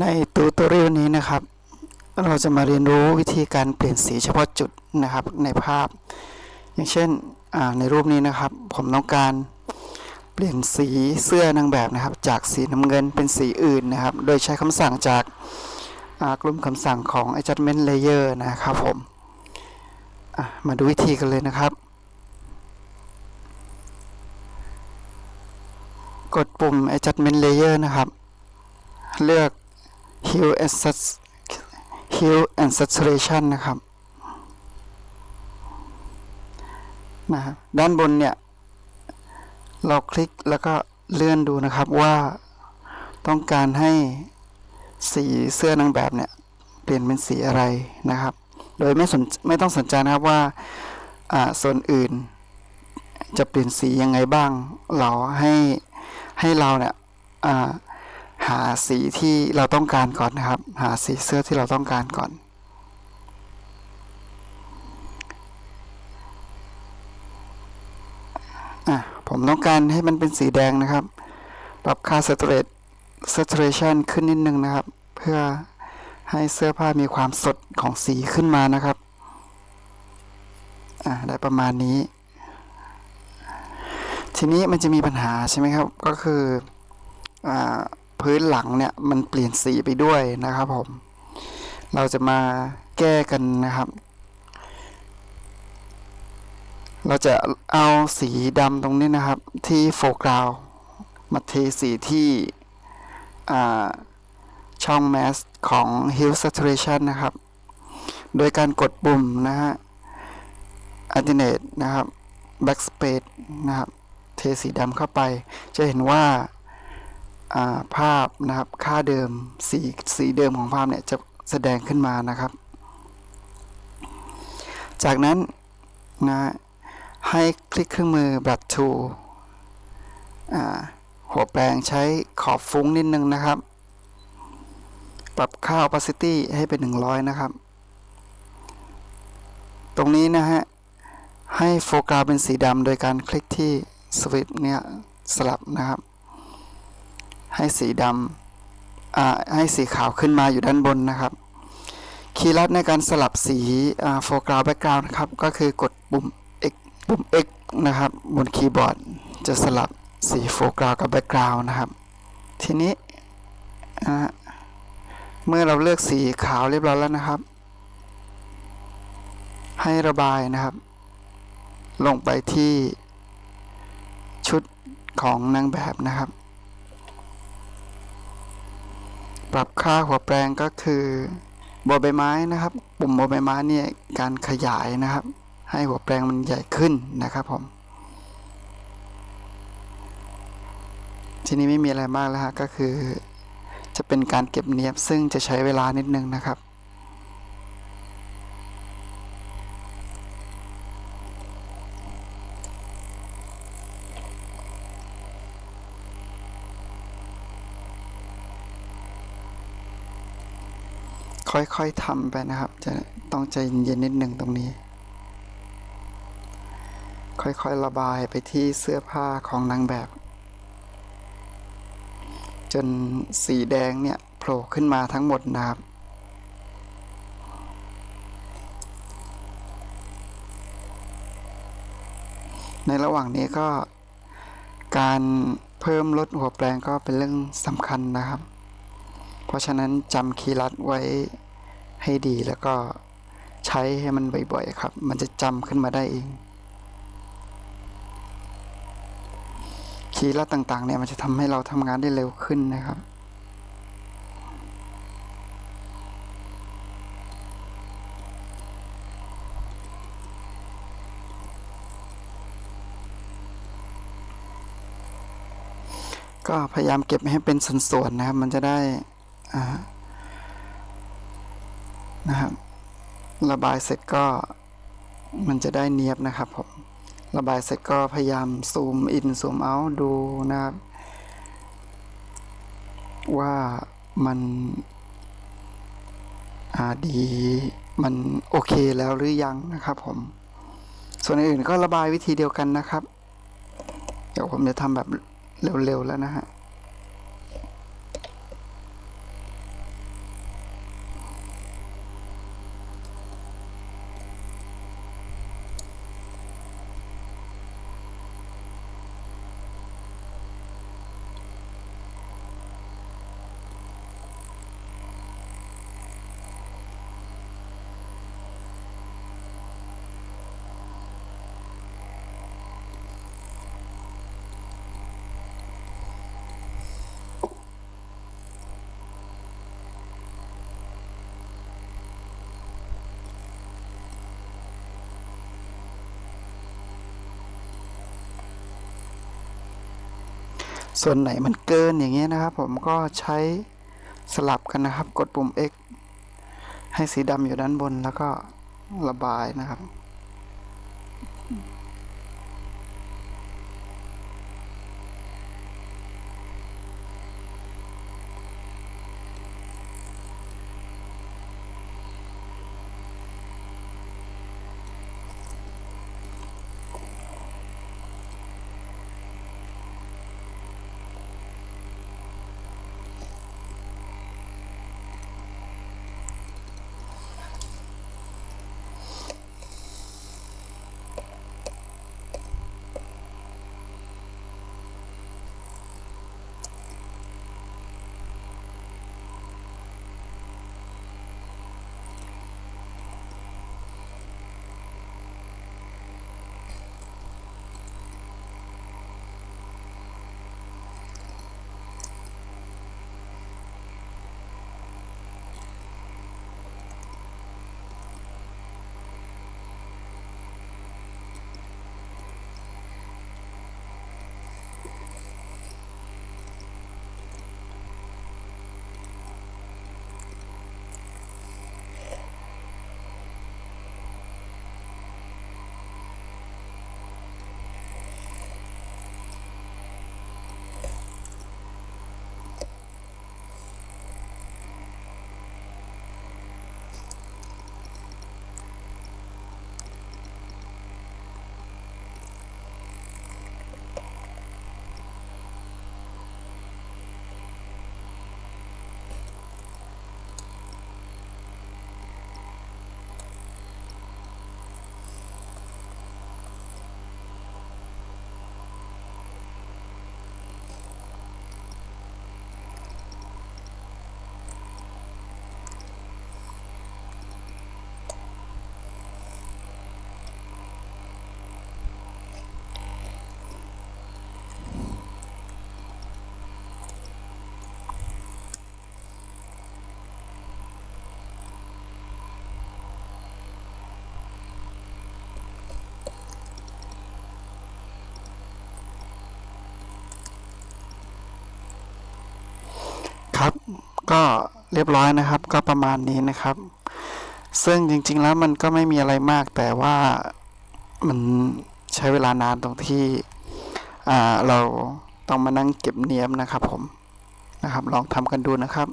ในตูตอเรียลนี้นะครับ เราจะมาเรียนรู้วิธีการเปลี่ยนสีเฉพาะจุดนะครับในภาพ อย่างเช่นในรูปนี้นะครับ ผมต้องการเปลี่ยนสีเสื้อนางแบบนะครับ จากสีน้ำเงินเป็นสีอื่นนะครับ โดยใช้คำสั่งจากกลุ่มคำสั่งของ adjustment layer นะครับผมมาดูวิธีกันเลยนะครับ กดปุ่ม adjustment layer นะครับ เลือก hue and sat- hue and saturation นะครับนะครับด้านบนเนี่ย เราคลิกแล้วก็เลื่อนดูนะครับว่าต้องการให้สีเสื้อนางแบบเนี่ย เปลี่ยนเป็นสีอะไรนะครับ โดยไม่สนไม่ต้องสนใจนะครับว่าส่วนอื่น จะเปลี่ยนสียังไงบ้าง เราให้ให้เราเนี่ย หาสีที่เราต้องการก่อนนะครับ หาสีเสื้อที่เราต้องการก่อน อะ ผมต้องการให้มันเป็นสีแดงนะครับ ปรับค่า saturate saturation ขึ้นนิดนึงนะครับ เพื่อให้เสื้อผ้ามีความสดของสีขึ้นมานะครับ อะ ได้ประมาณนี้ ทีนี้มันจะมีปัญหาใช่ไหมครับ ก็คือ อ่า พื้นหลังเนี่ยมันเปลี่ยนสีไปด้วยนะครับผม เราจะมาแก้กันนะครับ เราจะเอาสีดำตรงนี้นะครับ ที่โฟกัสมาเทสีที่ช่อง mask ของ hue saturation นะครับ โดยการกดปุ่มนะฮะ alternate นะครับ backspace นะครับ เทสีดำเข้าไป จะเห็นว่า ภาพนะครับค่าเดิมสีสีเดิมของภาพเนี่ยจะแสดงขึ้นมานะครับ จากนั้นนะให้คลิกเครื่องมือ Brush Tool หัวแปรงใช้ขอบฟุ้งนิดนึงนะครับ ปรับค่า opacity ให้เป็น 100 นะครับ ตรงนี้นะฮะ ให้โฟกัสเป็นสีดำโดยการคลิกที่สวิตช์เนี่ยสลับนะครับ ให้สีดำให้สีขาวขึ้นมาอยู่ด้านบนนะครับคีย์ลัดในการสลับสีอ่า foreground background นะครับ ก็คือกดปุ่ม X ปุ่ม X นะครับ บนคีย์บอร์ด จะสลับสี foreground กับ background นะครับ ทีนี้เมื่อเราเลือกสีขาวเรียบร้อยแล้วนะครับ ให้ระบายนะครับ ลงไปที่ชุดของนางแบบนะครับ ปรับค่าหัวแปรงก็คือบอใบไม้นะครับ ปุ่มบอใบไม้เนี่ยการขยายนะครับ ให้หัวแปรงมันใหญ่ขึ้นนะครับผมทีนี้ไม่มีอะไรมากแล้วฮะก็คือ จะเป็นการเก็บเนียบซึ่งจะใช้เวลานิดนึงนะครับ ค่อยๆทำไปนะครับ จะต้องใจเย็นๆนิดหนึ่งตรงนี้ ค่อยๆระบายไปที่เสื้อผ้าของนางแบบ จนสีแดงเนี่ยโผล่ขึ้นมาทั้งหมดนะครับในระหว่างนี้ก็การเพิ่มลดหัวแปลงก็เป็นเรื่องสำคัญนะครับ เพราะฉะนั้นจำคีย์ลัดไว้ ให้ดีแล้วก็ใช้ให้มันบ่อยๆครับ มันจะจำขึ้นมาได้เอง คีย์ลัดต่างๆเนี่ยมันจะทำให้เราทำงานได้เร็วขึ้นนะครับก็พยายามเก็บให้เป็นส่วนๆนะครับ มันจะได้อ่า นะครับ ระบายเสร็จก็มันจะได้เนียบนะครับผมระบายเสร็จก็พยายามซูมอินซูมเอาดูนะครับ ว่ามันอ่าดีมันโอเคแล้วหรือยังนะครับผม ส่วนอื่นก็ระบายวิธีเดียวกันนะครับ เดี๋ยวผมจะทำแบบเร็วๆแล้วนะฮะ ส่วนไหนมันเกินอย่างเงี้ยนะครับ ผมก็ใช้สลับกันนะครับ กดปุ่ม X ให้สีดำอยู่ด้านบนแล้วก็ระบายนะครับ ครับ ก็เรียบร้อยนะครับ ก็ประมาณนี้นะครับ ซึ่งจริงๆแล้วมันก็ไม่มีอะไรมากแต่ว่ามันใช้เวลานานตรงที่เราต้องมานั่งเก็บเนียมนะครับผมนะครับ ลองทำกันดูนะครับ